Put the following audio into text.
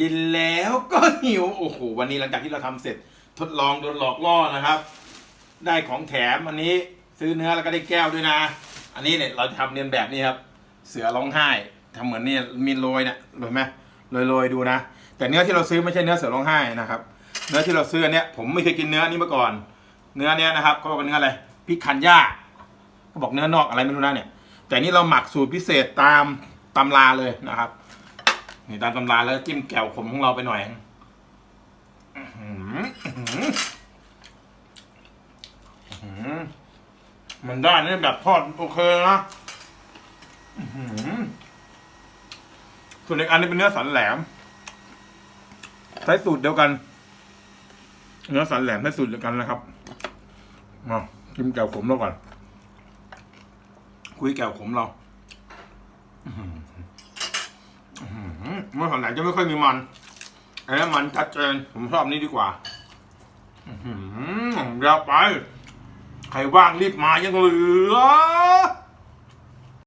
ยินแล้วก็หิวโอ้โหวันนี้หลังจากที่เราทำเสร็จทดลองโดนหลอกล่อนะครับ ได้ของแถมอันนี้ซื้อเนื้อแล้วก็ได้แก้วด้วยนะ อันนี้เนี่ยเราทำเรียนแบบนี้ครับ เสือร้องไห้ทำเหมือนนี่มีโรยเนี่ยเห็นไหมโรยโรยดูนะ แต่เนื้อที่เราซื้อไม่ใช่เนื้อเสือร้องไห้นะครับ เนื้อที่เราซื้อเนี้ยผมไม่เคยกินเนื้อนี้มาก่อน เนื้อเนี้ยนะครับเขาบอกว่าเนื้ออะไรพริกคันย่าเขาบอกเนื้อนอกอะไรไม่รู้นะเนี่ย แต่นี่เราหมักสูตรพิเศษตามตำราเลยนะครับ นี่ตามตำราแล้วจิ้มแก้วขมของเราไปหน่อยมันได้นี่แบบทอดโอเคนะส่วนอีกอันนี้เป็นเนื้อสันแหลม ใช้สูตรเดียวกัน เนื้อสันแหลมใช้สูตรเดียวกันนะครับมาจิ้มแก้วขมเราก่อน คุยแก้วขมเรา มื่ส่วนไหนจะไม่ค่อยมีมันอันนี้มันชัดเจนผมชอบนี้ดีกว่าอื้อหือเดี๋ยวไป ใครว่างรีบมายังเหลือ